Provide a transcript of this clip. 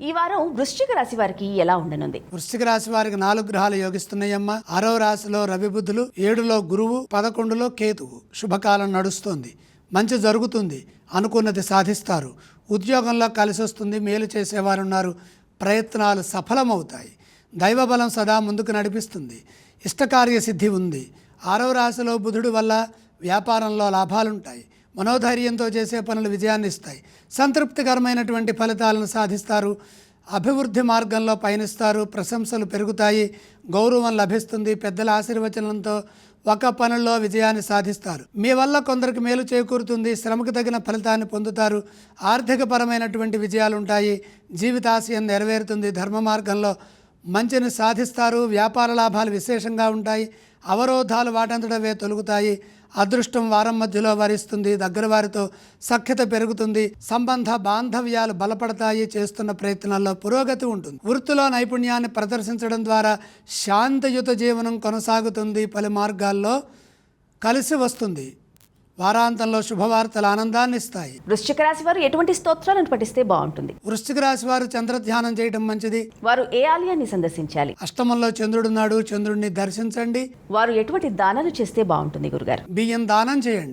ఈ వారం వృశ్చిక రాశి వారికి ఎలా ఉండనుంది? వృశ్చిక రాశి వారికి నాలుగు గ్రహాలు యోగిస్తున్నాయమ్మ. ఆరవ రాశిలో రవి బుద్ధులు ఏడులో గురువు పదకొండులో కేతువు. శుభకాలం నడుస్తోంది. మంచి జరుగుతుంది. అనుకున్నది సాధిస్తారు. ఉద్యోగంలో కలిసి వస్తుంది మేలు చేసేవారున్నారు. ప్రయత్నాలు సఫలమవుతాయి. దైవబలం సదా ముందుకు నడిపిస్తుంది. ఇష్టకార్య సిద్ధి ఉంది. ఆరవ రాశిలో బుధుడు వల్ల వ్యాపారంలో లాభాలుంటాయి. మనోధైర్యంతో చేసే పనులు విజయాన్ని ఇస్తాయి. సంతృప్తికరమైనటువంటి ఫలితాలను సాధిస్తారు. అభివృద్ధి మార్గంలో పయనిస్తారు. ప్రశంసలు పెరుగుతాయి. గౌరవం లభిస్తుంది. పెద్దల ఆశీర్వచనంతో ఒక పనుల్లో విజయాన్ని సాధిస్తారు. మీ వల్ల కొందరికి మేలు చేకూరుతుంది. శ్రమకు తగిన ఫలితాన్ని పొందుతారు. ఆర్థికపరమైనటువంటి విజయాలు ఉంటాయి జీవితాశయం నెరవేరుతుంది. ధర్మ మార్గంలో మంచిని సాధిస్తారు వ్యాపార లాభాలు విశేషంగా ఉంటాయి అవరోధాలు వాటంతటవే తొలుగుతాయి. అదృష్టం వారం మధ్యలో వరిస్తుంది దగ్గర వారితో సఖ్యత పెరుగుతుంది సంబంధ బాంధవ్యాలు బలపడతాయి చేస్తున్న ప్రయత్నాల్లో పురోగతి ఉంటుంది. వృత్తిలో నైపుణ్యాన్ని ప్రదర్శించడం ద్వారా శాంతియుత జీవనం కొనసాగుతుంది పలు మార్గాల్లో కలిసి వస్తుంది. వారాంతంలో శుభవార్తలు ఆనందాన్ని ఇస్తాయి. వృశ్చిక రాశి వారు ఎటువంటి స్తోత్రాలను పఠిస్తే బాగుంటుంది? వృశ్చిక రాశి వారు చంద్రధ్యానం చేయడం మంచిది. వారు ఏ ఆలయాన్ని సందర్శించాలి? అష్టమంలో చంద్రుడున్నాడు చంద్రుడిని దర్శించండి. వారు ఎటువంటి దానాలు చేస్తే బాగుంటుంది గురుగారు? బియ్యం దానం చేయండి.